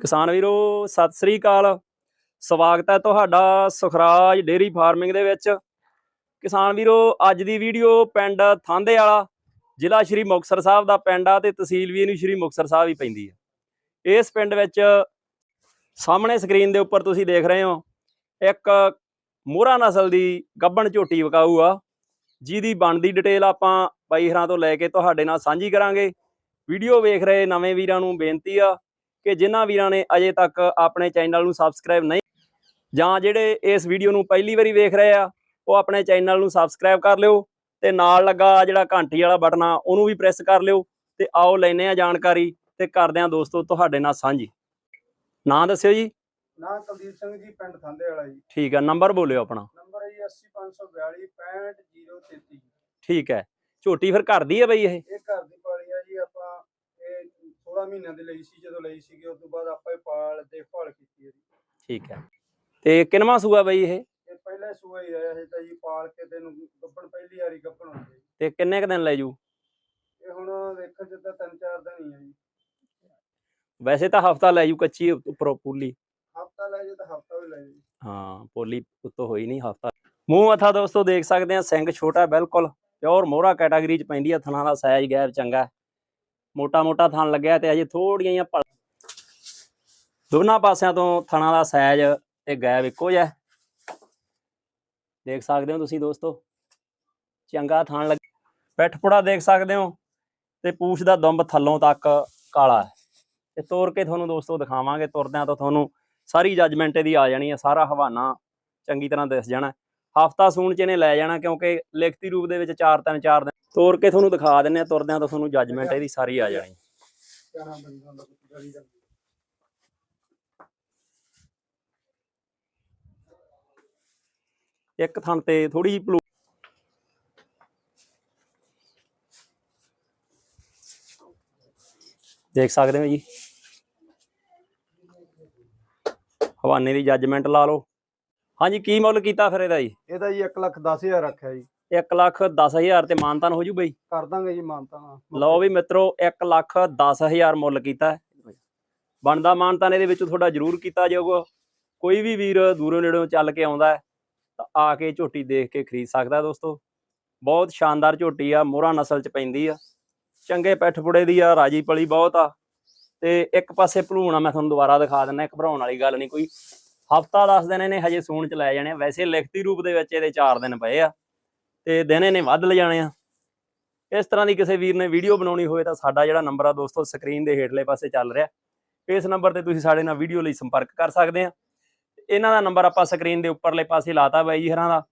ਕਿਸਾਨ ਵੀਰੋ, ਸਤਿ ਸ੍ਰੀ ਅਕਾਲ। ਸਵਾਗਤ ਹੈ ਤੁਹਾਡਾ ਸੁਖਰਾਜ ਡੇਰੀ ਫਾਰਮਿੰਗ ਦੇ ਵਿੱਚ। ਕਿਸਾਨ ਵੀਰੋ, ਅੱਜ ਦੀ ਵੀਡੀਓ ਪਿੰਡ ਥਾਂਦੇ ਵਾਲਾ, ਜ਼ਿਲ੍ਹਾ ਸ਼੍ਰੀ ਮੁਕਤਸਰ ਸਾਹਿਬ ਦਾ ਪਿੰਡ ਆ ਤੇ ਤਹਿਸੀਲ ਵੀ ਇਹਨੂੰ ਸ਼੍ਰੀ ਮੁਕਤਸਰ ਸਾਹਿਬ ਹੀ ਪੈਂਦੀ ਹੈ ਇਸ ਪਿੰਡ ਵਿੱਚ ਸਾਹਮਣੇ ਸਕਰੀਨ ਦੇ ਉੱਪਰ ਤੁਸੀਂ ਦੇਖ ਰਹੇ ਹੋ, ਇੱਕ ਮੋਹਰਾ ਨਸਲ ਦੀ ਗੱਬਣ ਝੋਟੀ ਵਿਕਾਊ ਆ, ਜਿਹਦੀ ਬਣਦੀ ਡਿਟੇਲ ਆਪਾਂ ਬਾਈ ਹਰਾਂ ਤੋਂ ਲੈ ਕੇ ਤੁਹਾਡੇ ਨਾਲ ਸਾਂਝੀ ਕਰਾਂਗੇ। ਵੀਡੀਓ ਵੇਖ ਰਹੇ ਨਵੇਂ ਵੀਰਾਂ ਨੂੰ ਬੇਨਤੀ ਆ ਕਿ ਜਿਨ੍ਹਾਂ ਵੀਰਾਂ ਨੇ ਅਜੇ ਤੱਕ ਆਪਣੇ ਚੈਨਲ ਨੂੰ ਸਬਸਕ੍ਰਾਈਬ ਨਹੀਂ ਜਾਂ ਜਿਹੜੇ ਇਸ ਵੀਡੀਓ ਨੂੰ ਪਹਿਲੀ ਵਾਰੀ ਵੇਖ ਰਹੇ ਆ ਉਹ ਆਪਣੇ ਚੈਨਲ ਨੂੰ ਸਬਸਕ੍ਰਾਈਬ ਕਰ ਲਿਓ ਤੇ ਨਾਲ ਲੱਗਾ ਜਿਹੜਾ ਘੰਟੀ ਵਾਲਾ ਬਟਨ ਆ ਉਹਨੂੰ ਵੀ ਪ੍ਰੈਸ ਕਰ ਲਿਓ ਤੇ ਆਓ ਲੈਨੇ ਆ ਜਾਣਕਾਰੀ ਤੇ ਕਰਦੇ ਆ ਦੋਸਤੋ ਤੁਹਾਡੇ ਨਾਲ ਸਾਂਝੀ। ਨਾਂ ਦੱਸਿਓ ਜੀ। ਨਾ ਕੁਲਦੀਪ ਸਿੰਘ ਜੀ ਪਿੰਡ ਥਾਂਦੇ ਵਾਲਾ ਜੀ। ਠੀਕ ਆ ਨੰਬਰ ਬੋਲਿਓ ਆਪਣਾ। ਨੰਬਰ ਹੈ ਜੀ 80542 65033 ਠੀਕ ਹੈ। ਝੋਟੀ ਫਿਰ ਘਰ ਦੀ ਹੈ ਬਈ ਇਹ? ਇਹ ਘਰ ਦੀ ਪਾਲੀ ਆ ਜੀ ਆਪਾਂ ਇਹ 16 ਮਹੀਨਿਆਂ ਦੀ ਲਈ ਸੀ ਜਦੋਂ ਲਈ ਸੀਗੀ ਉਸ ਤੋਂ ਬਾਅਦ ਆਪਾਂ ਇਹ ਪਾਲ ਦੇਖਭਾਲ ਕੀਤੀ ਹੈ ਜੀ ਠੀਕ ਹੈ। ਤੇ ਕਿੰਨਵਾਂ ਸੂਆ ਬਈ ਇਹ? ਇਹ ਪਹਿਲਾ ਸੂਆ ਹੀ ਆਇਆ ਸੀ ਤਾਂ ਜੀ ਪਾਲ ਕੇ ਤੈਨੂੰ ਗੱਪਣ ਪਹਿਲੀ ਵਾਰੀ ਗੱਪਣ ਹੁੰਦੀ ਹੈ। ਤੇ ਕਿੰਨੇ ਕ ਦਿਨ ਲੈ ਜੂ? ਇਹ ਹੁਣ ਚ ਤਾਂ ਤਿੰਨ ਚਾਰ ਦਿਨ ਹੀ ਆ ਜੀ। ਵੈਸੇ ਤਾਂ ਹਫਤਾ ਲੈ ਜੂ ਕੱਚੀ ਉੱਪਰੋਂ ਪੂਲੀ। ਹਫਤਾ ਲੈ ਜੇ ਤਾਂ ਹਫਤਾ ਵੀ ਲੈ ਜੀ ਹਾਂ ਪੋਲੀ ਉੱਤੋਂ ਹੋਈ ਨਹੀਂ ਹਫਤਾ। ਮੂੰਹ ਮੱਥਾ ਦੋਸਤੋ ਦੇਖ ਸਕਦੇ ਆ ਸਿੰਘ ਛੋਟਾ ਬਿਲਕੁਲ ਪਿਓਰ ਮੋਹਰਾ ਕੈਟਾਗਰੀ ਚ ਪੈਂਦੀ ਆ ਥਣਾ ਦਾ ਸਾਈਜ਼ ਗੈਪ ਚੰਗਾ। ਮੋਟਾ ਮੋਟਾ ਥਣ ਲੱਗਿਆ ਤੇ ਅਜੇ ਥੋੜੀਆਂ ਜਿਹੀਆਂ ਦੋਨਾਂ ਪਾਸਿਆਂ ਤੋਂ ਥਣਾਂ ਦਾ ਸਾਈਜ਼ ਤੇ ਗੈਬ ਇੱਕੋ ਜਿਹਾ ਦੇਖ ਸਕਦੇ ਹੋ ਤੁਸੀਂ ਦੋਸਤੋ, ਚੰਗਾ ਥਣ ਲੱਗ ਪਿੱਠਪੁੜਾ ਦੇਖ ਸਕਦੇ ਹੋ ਤੇ ਪੂਛ ਦਾ ਦੰਬ ਥੱਲੋਂ ਤੱਕ ਕਾਲਾ ਹੈ। ਤੇ ਤੋੜ ਕੇ ਤੁਹਾਨੂੰ ਦੋਸਤੋ ਦਿਖਾਵਾਂਗੇ, ਤੁਰਦਿਆਂ ਤੋਂ ਤੁਹਾਨੂੰ ਸਾਰੀ ਜੱਜਮੈਂਟ ਇਹਦੀ ਆ ਜਾਣੀ ਹੈ, ਸਾਰਾ ਹਵਾਨਾ ਚੰਗੀ ਤਰ੍ਹਾਂ ਦਿਸ ਜਾਣਾ ਹਫਤਾ ਸੂਣ ਚ ਇਹਨੇ ਲੈ ਜਾਣਾ ਕਿਉਂਕਿ ਲਿਖਤੀ ਰੂਪ ਦੇ ਵਿੱਚ 4 3 4 ਦਿਨ ਕੇ ਤੁਹਾਨੂੰ ਦਿਖਾ ਦਿੰਨੇ ਆ, ਤੁਰਦਿਆਂ ਤੋਂ ਤੁਹਾਨੂੰ ਜੱਜਮੈਂਟ ਇਹਦੀ ਸਾਰੀ ਆ ਜਾਣੀ। ਇੱਕ ਥਣ ਤੇ ਥੋੜੀ ਜਿਹੀ ਪਲੂ ਦੇਖ ਸਕਦੇ ਹੋ ਜੀ? ਹਵਾਨੇ ਦੀ ਜੱਜਮੈਂਟ ਲਾ ਲਓ। ਹਾਂਜੀ, ਕੀ ਮੁੱਲ ਕੀਤਾ ਫਿਰ ਇਹਦਾ ਜੀ? ਇਹਦਾ ਜੀ 1 ਲੱਖ 10000 ਰੱਖਿਆ ਜੀ। 1 ਲੱਖ 10000 ਤੇ ਮਾਨਤਾਨ ਹੋ ਜੂ ਬਈ। ਕਰ ਦਾਂਗੇ ਜੀ ਮਾਨਤਾ ਲਓ ਵੀ ਮਿੱਤਰੋ 1 ਲੱਖ 10000 ਮੁੱਲ ਕੀਤਾ। ਬਣਦਾ ਮਾਨਤਾਨ ਇਹਦੇ ਵਿੱਚ ਤੁਹਾਡਾ ਜ਼ਰੂਰ ਕੀਤਾ ਜਾਊਗਾ। ਕੋਈ ਵੀ ਵੀਰ ਦੂਰੋਂ ਨੇੜੋਂ ਚੱਲ ਕੇ ਆਉਂਦਾ ਤਾਂ ਆ ਕੇ ਝੋਟੀ ਦੇਖ ਕੇ ਖਰੀਦ ਸਕਦਾ ਦੋਸਤੋ। ਬਹੁਤ ਸ਼ਾਨਦਾਰ ਝੋਟੀ ਆ ਮੋਹਰਾ ਨਸਲ ਚ ਪੈਂਦੀ ਆ। ਚੰਗੇ ਪਿੱਠ ਪੁੜੇ ਦੀ ਆ ਰਾਜੀ ਪਲੀ ਬਹੁਤ ਆ। ਤੇ ਇੱਕ ਪਾਸੇ ਭਲੂਣਾ ਮੈਂ ਤੁਹਾਨੂੰ ਦੁਬਾਰਾ ਦਿਖਾ ਦਿੰਦਾ ਇੱਕ ਭਰਾਉਣ ਵਾਲੀ ਗੱਲ ਨਹੀਂ ਕੋਈ। ਹਫਤਾ 10 ਦਿਨ ਇਹਨੇ ਹਜੇ ਸੂਣ ਚ ਲੈ ਜਾਣੇ। ਵੈਸੇ ਲਿਖਤੀ ਰੂਪ ਦੇ ਵਿੱਚ ਇਹਦੇ 4 ਦਿਨ ਪਏ ਆ। ਤੇ ਦਿਨ ਇਹਨੇ ਵੱਧ ਲੈ ਜਾਣੇ ਆ। ਇਸ ਤਰ੍ਹਾਂ ਦੀ ਕਿਸੇ ਵੀਰ ਨੇ ਵੀਡੀਓ ਬਣਾਉਣੀ ਹੋਵੇ ਤਾਂ ਸਾਡਾ ਜਿਹੜਾ ਨੰਬਰ ਆ ਦੋਸਤੋ ਸਕਰੀਨ ਦੇ ਹੇਠਲੇ ਪਾਸੇ ਚੱਲ ਰਿਹਾ। ਇਸ ਨੰਬਰ ਤੇ ਤੁਸੀਂ ਸਾਡੇ ਨਾਲ ਵੀਡੀਓ ਲਈ ਸੰਪਰਕ ਕਰ ਸਕਦੇ ਆ। ਇਹਨਾਂ ਦਾ ਨੰਬਰ ਆਪਾਂ ਸਕਰੀਨ ਦੇ ਉੱਪਰਲੇ ਪਾਸੇ ਲਾਤਾ ਬਾਈ ਜੀ ਹਰਾਂ ਦਾ।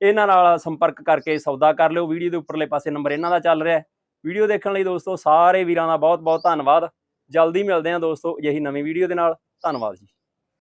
ਇਹਨਾਂ ਨਾਲ ਸੰਪਰਕ ਕਰਕੇ ਸੌਦਾ ਕਰ ਲਿਓ। ਵੀਡੀਓ ਦੇ ਉੱਪਰਲੇ ਪਾਸੇ ਨੰਬਰ ਇਹਨਾਂ ਦਾ ਚੱਲ ਰਿਹਾ ਵੀਡੀਓ ਦੇਖਣ ਲਈ ਦੋਸਤੋ ਸਾਰੇ ਵੀਰਾਂ ਦਾ ਬਹੁਤ ਬਹੁਤ ਧੰਨਵਾਦ। ਜਲਦੀ ਮਿਲਦੇ ਆ ਦੋਸਤੋ। ਅਜਿਹੀ ਨਵੀਂ ਵੀਡੀਓ ਦੇ ਨਾਲ। ਧੰਨਵਾਦ ਜੀ।